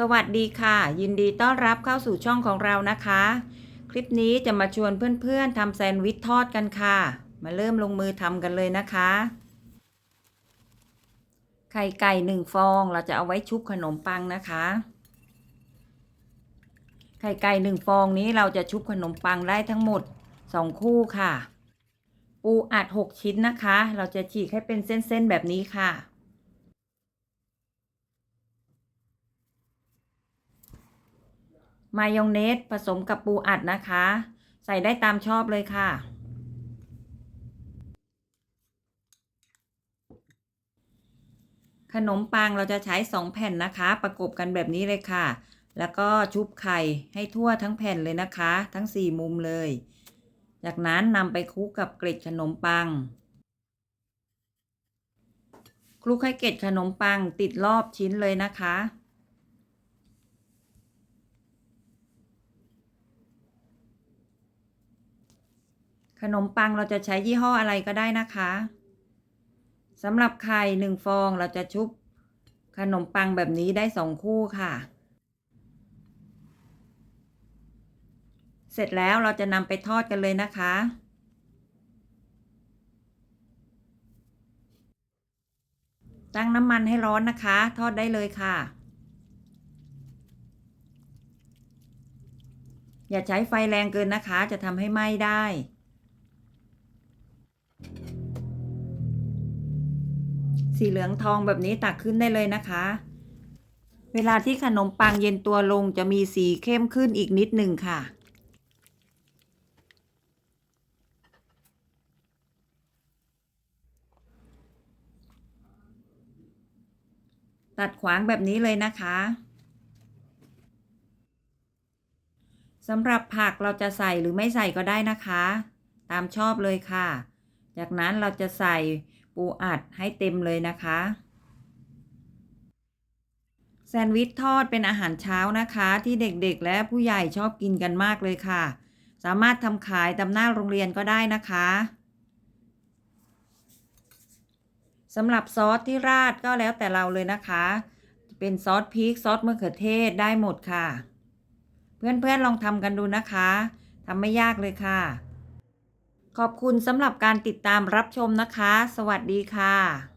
สวัสดีค่ะ ยินดีต้อนรับเข้าสู่ช่องของเรานะคะ คลิปนี้จะมาชวนเพื่อนๆทำแซนด์วิชทอดกันค่ะ มาเริ่มลงมือทำกันเลยนะคะ ไข่ไก่หนึ่งฟองเราจะเอาไว้ชุบขนมปังนะคะ ไข่ไก่หนึ่งฟองนี้เราจะชุบขนมปังได้ทั้งหมดสองคู่ค่ะ ปูอัดหกชิ้นนะคะ เราจะฉีกให้เป็นเส้นๆแบบนี้ค่ะ มายองเนสผสมกับปูอัดนะคะ ใส่ได้ตามชอบเลยค่ะ ขนมปังเราจะใช้สองแผ่นนะคะ ประกบกันแบบนี้เลยค่ะ แล้วก็ชุบไข่ให้ทั่วทั้งแผ่นเลยนะคะ ทั้งสี่มุมเลย จากนั้นนำไปคลุกกับเกล็ดขนมปังคลุกให้เกล็ดขนมปังติดรอบชิ้นเลยนะคะ ขนมปังเราจะใช้ยี่ห้ออะไรก็ได้นะคะสำหรับไข่หนึ่งฟองเราจะชุบขนมปังแบบนี้ได้สองคู่ค่ะ เสร็จแล้วเราจะนำไปทอดกันเลยนะคะ ตั้งน้ำมันให้ร้อนนะคะ ทอดได้เลยค่ะ อย่าใช้ไฟแรงเกินนะคะ จะทำให้ไหม้ได้ สีเหลืองทองแบบนี้ตักขึ้นได้เลยนะคะ เวลาที่ขนมปังเย็นตัวลงจะมีสีเข้มขึ้นอีกนิดหนึ่งค่ะ ตัดขวางแบบนี้เลยนะคะสำหรับผักเราจะใส่หรือไม่ใส่ก็ได้นะคะ ตามชอบเลยค่ะ จากนั้นเราจะใส่ ปูอัดให้เต็มเลยนะคะ แซนด์วิชทอดเป็นอาหารเช้านะคะ ที่เด็กๆ และผู้ใหญ่ชอบกินกันมากเลยค่ะ สามารถทำขายตามหน้าโรงเรียนก็ได้นะคะสำหรับซอสที่ราดก็แล้วแต่เราเลยนะคะ เป็นซอสพริกซอสมะเขือเทศได้หมดค่ะ เพื่อนๆลองทำกันดูนะคะทำไม่ยากเลยค่ะ ขอบคุณสำหรับการติดตามรับชมนะคะ สวัสดีค่ะ